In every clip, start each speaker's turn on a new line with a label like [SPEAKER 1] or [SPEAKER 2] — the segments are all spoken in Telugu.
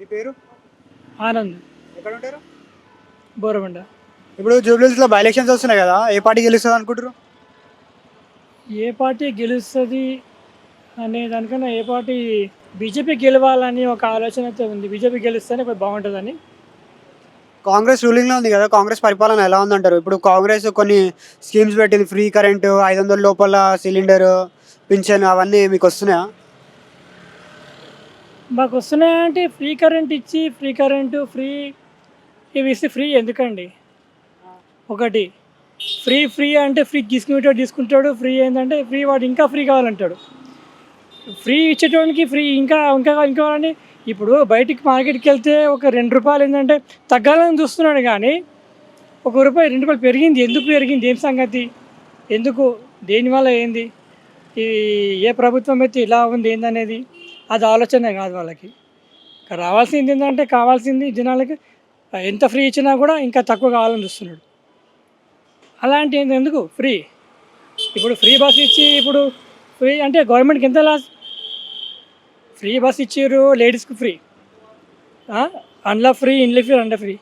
[SPEAKER 1] మీ పేరు?
[SPEAKER 2] ఆనంద్.
[SPEAKER 1] ఎక్కడ ఉంటారు
[SPEAKER 2] బోరబండ.
[SPEAKER 1] ఇప్పుడు జూబ్లీస్లో బై ఎలక్షన్స్ వస్తున్నాయి కదా ఏ పార్టీ గెలుస్తుంది అనుకుంటారు
[SPEAKER 2] ఏ పార్టీ గెలుస్తుంది అనే దానికన్నా ఏ పార్టీ బీజేపీ గెలవాలని ఒక ఆలోచన అయితే ఉంది. బీజేపీ గెలుస్తేనే కొంచెం బాగుంటుందని.
[SPEAKER 1] కాంగ్రెస్ రూలింగ్లో ఉంది కదా కాంగ్రెస్ పరిపాలన ఎలా ఉందంటారు? ఇప్పుడు కాంగ్రెస్ కొన్ని స్కీమ్స్ పెట్టింది ఫ్రీ కరెంటు ఐదు వందల లోపల సిలిండర్ పింఛన్ అవన్నీ మీకు వస్తున్నాయా?
[SPEAKER 2] మాకు వస్తున్నాయంటే ఫ్రీ కరెంట్ ఇచ్చి ఫ్రీ కరెంటు ఫ్రీ ఇవి ఇస్తే ఫ్రీ ఎందుకండి? ఒకటి ఫ్రీ ఫ్రీ అంటే ఫ్రీ తీసుకునేటోడు తీసుకుంటాడు ఫ్రీ ఏంటంటే ఫ్రీ వాడు ఇంకా ఫ్రీ కావాలంటాడు. ఫ్రీ ఇచ్చేటోడికి ఫ్రీ ఇంకా ఇంకా ఇంకా కావాలని ఇప్పుడు బయటికి మార్కెట్కి వెళ్తే ఒక రెండు రూపాయలు ఏంటంటే తగ్గాలని చూస్తున్నాడు కానీ ఒక రూపాయి రెండు రూపాయలు పెరిగింది. ఎందుకు పెరిగింది? ఏం సంగతి? ఎందుకు? దేనివల్ల ఏంది? ఈ ఏ ప్రభుత్వం అయితే ఇలా ఉంది ఏందనేది? అది ఆలోచనే కాదు వాళ్ళకి. రావాల్సింది ఏంటంటే కావాల్సింది జనాలకి ఎంత ఫ్రీ ఇచ్చినా కూడా ఇంకా తక్కువ కావాలని చూస్తున్నాడు. అలాంటి ఎందుకు? ఫ్రీ. ఇప్పుడు ఫ్రీ బస్ ఇచ్చి ఇప్పుడు ఫ్రీ అంటే గవర్నమెంట్కి ఎంత లాస్? ఫ్రీ బస్ ఇచ్చారు లేడీస్కి ఫ్రీ. అండ్లా ఫ్రీ ఇండ్ల free and free.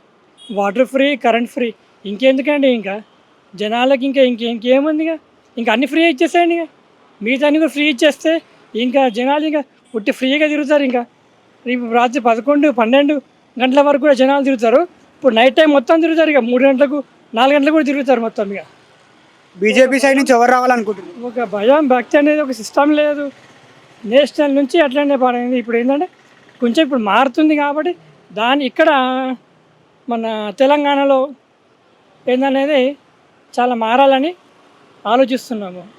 [SPEAKER 2] Water free current free. ఇంకెందుకండి ఇంకా? జనాలకి ఇంకా ఇంక ఇంకేముంది ఇక ఇంకా అన్ని ఫ్రీ ఇచ్చేసేయండి ఇక మిగతా అన్ని కూడా ఫ్రీ ఇచ్చేస్తే ఇంకా జనాలు ఇంకా పుట్టి ఫ్రీగా తిరుగుతారు ఇంకా. ఇప్పుడు రాత్రి పదకొండు పన్నెండు గంటల వరకు కూడా జనాలు తిరుగుతారు. ఇప్పుడు నైట్ టైం మొత్తం తిరుగుతారు ఇక. మూడు గంటలకు నాలుగు గంటలకు కూడా తిరుగుతారు మొత్తం ఇక.
[SPEAKER 1] బీజేపీ సైడ్ నుంచి ఎవరు రావాలనుకుంటున్నారు?
[SPEAKER 2] ఒక భయం భక్తి అనేది ఒక సిస్టమ్ లేదు. నేషనల్ నుంచి అట్లనే పడింది. ఇప్పుడు ఏంటంటే కొంచెం ఇప్పుడు మారుతుంది కాబట్టి దాని ఇక్కడ మన తెలంగాణలో ఏందనేది చాలా మారాలని ఆలోచిస్తున్నాము.